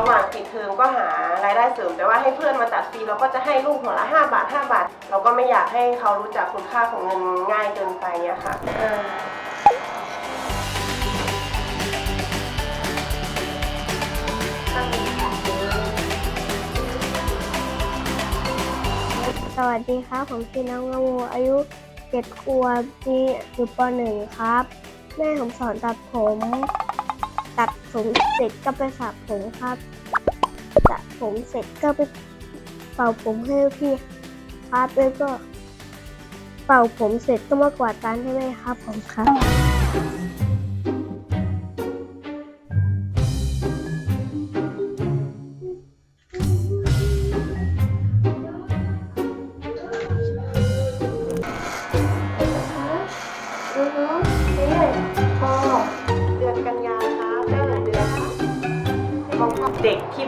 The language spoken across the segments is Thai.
ระหว่างปิดเทอมก็หารายได้เสริม แต่ว่าให้เพื่อนมาตัดฟรีเราก็จะให้ลูกหัวละ 5 บาท 5 บาท เราก็ไม่อยากให้เขารู้จักคุณค่าของเงินง่ายเกินไปอะค่ะเออสวัสดีครับผมชื่อน้องนโมอายุเจ็ดขวบปีอยู่ปหนึ่งครับ แม่ผมสอนตัดผม ตัดผมเสร็จก็ไปสระผมครับสระผมเสร็จก็ไปเป่าผมให้พี่ครับแล้วก็ เป่าผมเสร็จก็มากวาดร้านให้แม่ครับผมครับ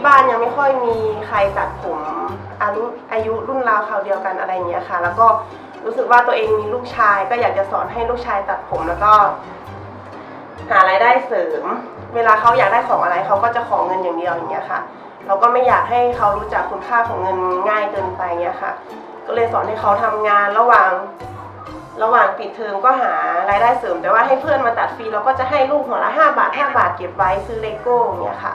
บ้านยังไม่ค่อยมีใครตัดผมอายุอายุรุ่นราวคราวเดียวกันอะไรเงี้ยค่ะ แล้วก็รู้สึกว่าตัวเองมีลูกชาย ก็อยากจะสอนให้ลูกชายตัดผมแล้วก็ หารายได้เสริม เวลาเขาอยากได้ของอะไรเขาก็จะขอเงินอย่างเดียวอย่างเงี้ยค่ะ เราก็ไม่อยากให้เขารู้จักคุณค่าของเงินง่ายเกินไปเงี้ยค่ะ ก็เลยสอนให้เขาทำงานระหว่างระหว่างปิดเทอมก็หารายได้เสริม แต่ว่าให้เพื่อนมาตัดฟรีเราก็จะให้ลูกหัวละ5บาท5บาทเก็บไว้ซื้อเลโก้อย่างเงี้ยค่ะ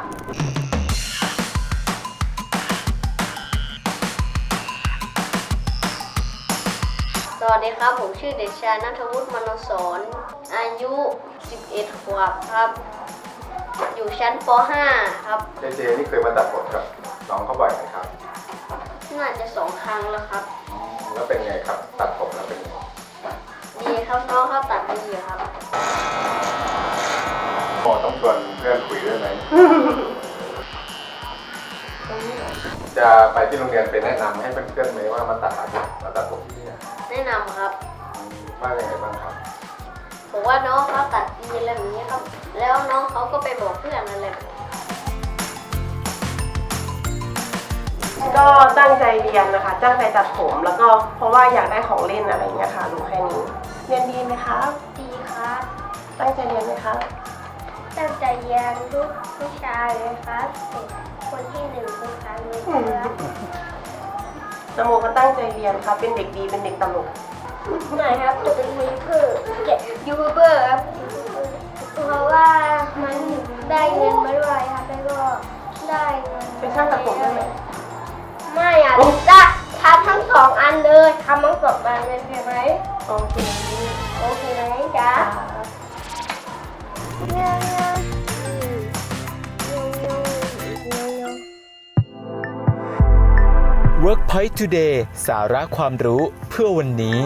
สวัสดีครับ ผมชื่อเด็กชายนัทวุฒิมโนสอนอายุ 11 ขวบครับ อยู่ชั้นป .5 ครับ เจเจนี่เคยมาตัดผมกับน้องเขาบ่อยไหมครับน่าจะสองครั้งแล้วครับแล้วเป็นไงครับ ตัดผมแล้วเป็นไงดีครับน้องเขาตัดดีอยู่ครับพอต้องชวนเพื่อนคุยด้วยไหม จะไปที่โรงเรียนไปแนะนำให้เพื่อนๆไหมว่ามาตัดผมมาตัดผมที่นี่แนะนำ ครับว่ายังไงบ้างครับ ผมว่าน้องเขาตัดดีอะไรแบบนี้ครับ แล้วน้องเขาก็ไปบอกเพื่อนอะไรแบบนี้ก็ตั้งใจเรียนนะคะ ตั้งใจตัดผม แล้วก็เพราะว่าอยากได้ของเล่นอะไรเงี้ยค่ะรู้แค่นี้ เรียนดีไหมครับดีครับ ตั้งใจเรียนไหมครับตั้งใจเรียนทุกวิชาเลยครับเป็นคนที่หนึ่งทุกครั้งเลยครับนโมก็ตั้งใจเรียนครับเป็นเด็กดี เป็นเด็กตลก หน่อยครับจะเป็นยูทูบเบอร์เก็บยูทูบเบอร์ครับเพราะว่ามันได้เงินมาด้วยครับแล้วก็ได้เงินเป็นช่างตัดผมได้ไหมไม่อะจะทำทั้งสองอันเลยทำทั้งสองอันเลยใช่ไหมโอเคโอเคไหมจ๊ะครับ WorkPoint Today สาระความรู้เพื่อวันนี้